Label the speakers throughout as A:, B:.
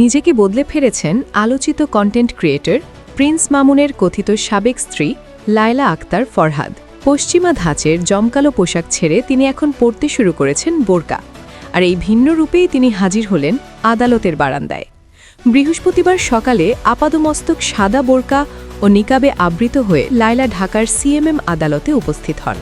A: নিজেকে বদলে ফেলেছেন আলোচিত কন্টেন্ট ক্রিয়েটর প্রিন্স মামুনের কথিত সাবেক স্ত্রী লায়লা আক্তার ফরহাদ। পশ্চিমা ধাঁচের জমকালো পোশাক ছেড়ে তিনি এখন পরতে শুরু করেছেন বোরকা। আর এই ভিন্ন রূপেই তিনি হাজির হলেন আদালতের বারান্দায়। বৃহস্পতিবার সকালে আপাদমস্তক সাদা বোরকা ও নিকাবে আবৃত হয়ে লায়লা ঢাকার সিএমএম আদালতে উপস্থিত হন।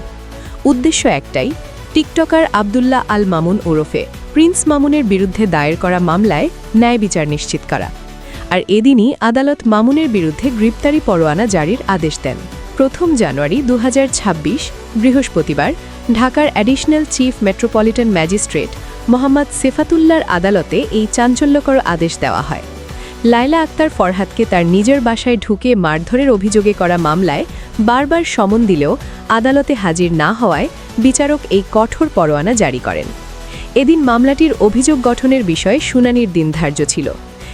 A: উদ্দেশ্য একটাই, টিকটকার আবদুল্লাহ আল মামুন ওরফে প্রিন্স মামুনের বিরুদ্ধে দায়ের করা মামলায় ন্যায় বিচার নিশ্চিত করা। আর এদিনই আদালত মামুনের বিরুদ্ধে গ্রেপ্তারি পরোয়ানা জারির আদেশ দেন। প্রথম জানুয়ারি দু হাজার ছাব্বিশ, বৃহস্পতিবার, ঢাকার additional chief metropolitan magistrate Mohammad সেফাতুল্লার আদালতে এই চাঞ্চল্যকর আদেশ দেওয়া হয়। লায়লা আক্তার ফরহাদকে তার নিজের বাসায় ঢুকে মারধরের অভিযোগে করা মামলায় বারবার সমন দিলেও আদালতে হাজির না হওয়ায় বিচারক এই কঠোর পরোয়ানা জারি করেন। এদিন মামলাটির অভিযোগ গঠনের বিষয়ে শুনানির দিন ধার্য ছিল।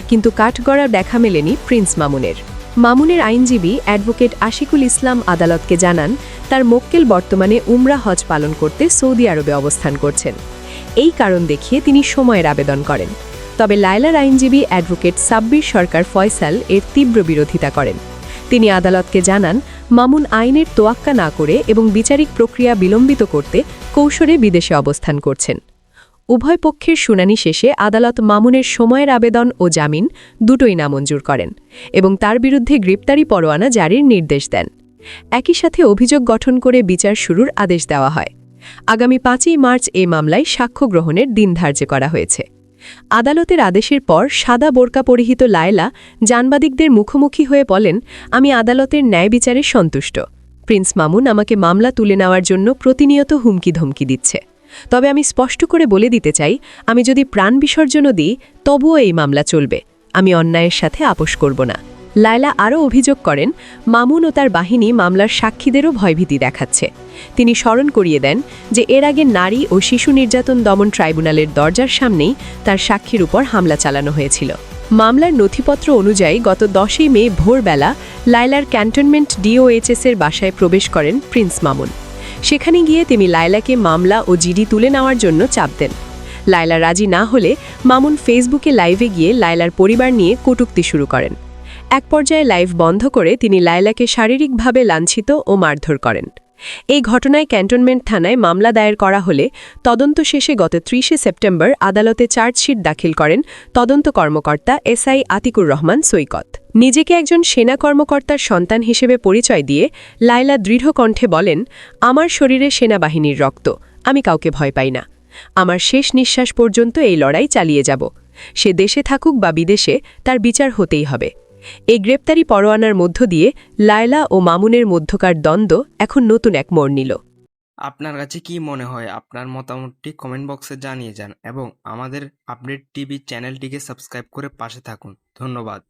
A: কিন্তু কাঠগড়া দেখা মেলেনি প্রিন্স মামুনের। মামুনের আইনজীবী অ্যাডভোকেট আশিকুল ইসলাম আদালতকে জানান, তার মক্কেল বর্তমানে উমরা হজ পালন করতে সৌদি আরবে অবস্থান করছেন। এই কারণ দেখিয়ে তিনি সময়ের আবেদন করেন। তবে লায়লার আইনজীবী অ্যাডভোকেট সাব্বির সরকার ফয়সাল এর তীব্র বিরোধিতা করেন। তিনি আদালতকে জানান, মামুন আইনের তোয়াক্কা না করে এবং বিচারিক প্রক্রিয়া বিলম্বিত করতে কৌশলে বিদেশে অবস্থান করছেন। উভয় পক্ষের শুনানি শেষে আদালত মামুনের সময়ের আবেদন ও জামিন দুটোই নামঞ্জুর করেন এবং তার বিরুদ্ধে গ্রেপ্তারি পরোয়ানা জারির নির্দেশ দেন। একই সাথে অভিযোগ গঠন করে বিচার শুরুর আদেশ দেওয়া হয়। আগামী পাঁচই মার্চ এ মামলায় সাক্ষ্য গ্রহণের দিন ধার্য করা হয়েছে। আদালতের আদেশের পর সাদা বোরকা পরিহিত লায়লা জানবাদিকদের মুখোমুখি হয়ে বলেন, আমি আদালতের ন্যায় বিচারে সন্তুষ্ট। প্রিন্স মামুন আমাকে মামলা তুলে নেওয়ার জন্য প্রতিনিয়ত হুমকি ধমকি দিচ্ছে। তবে আমি স্পষ্ট করে বলে দিতে চাই, আমি যদি প্রাণ বিসর্জনও দিই, তবুও এই মামলা চলবে। আমি অন্যায়ের সাথে আপোষ করব না। লায়লা আরও অভিযোগ করেন, মামুন ও তার বাহিনী মামলার সাক্ষীদেরও ভয়ভীতি দেখাচ্ছে। তিনি স্মরণ করিয়ে দেন যে এর আগে নারী ও শিশু নির্যাতন দমন ট্রাইব্যুনালের দরজার সামনেই তার সাক্ষীর উপর হামলা চালানো হয়েছিল। মামলার নথিপত্র অনুযায়ী গত দশই মে ভোরবেলা লায়লার ক্যান্টনমেন্ট ডিওএইচএসের বাসায় প্রবেশ করেন প্রিন্স মামুন। সেখানে গিয়ে তিনি লায়লাকে মামলা ও জিডি তুলে নেওয়ার জন্য চাপ দেন। লায়লা রাজি না হলে মামুন ফেসবুকে লাইভে গিয়ে লায়লার পরিবার নিয়ে কটুক্তি শুরু করেন। এক পর্যায়ে লাইভ বন্ধ করে তিনি লায়লাকে শারীরিকভাবে লাঞ্ছিত ও মারধর করেন। এই ঘটনায় ক্যান্টনমেন্ট থানায় মামলা দায়ের করা হলে তদন্ত শেষে গত ত্রিশে সেপ্টেম্বর আদালতে চার্জশিট দাখিল করেন তদন্ত কর্মকর্তা এসআই আতিকুর রহমান সৈকত। নিজেকে একজন সেনা কর্মকর্তার সন্তান হিসেবে পরিচয় দিয়ে লায়লা দৃঢ় কণ্ঠে বলেন, আমার শরীরে সেনাবাহিনীর রক্ত, আমি কাউকে ভয় পাই না। আমার শেষ নিঃশ্বাস পর্যন্ত এই লড়াই চালিয়ে যাব। সে দেশে থাকুক বা বিদেশে, তার বিচার হতেই হবে। এই গ্রেপ্তারি পরোয়ানার মধ্য দিয়ে লায়লা ও মামুনের মধ্যকার দ্বন্দ্ব এখন নতুন এক মোড় নিল।
B: আপনার কাছে কি মনে হয়? আপনার মতামতটি কমেন্ট বক্সে জানিয়ে যান এবং আমাদের আপডেট টিভি চ্যানেলটিকে সাবস্ক্রাইব করে পাশে থাকুন। ধন্যবাদ।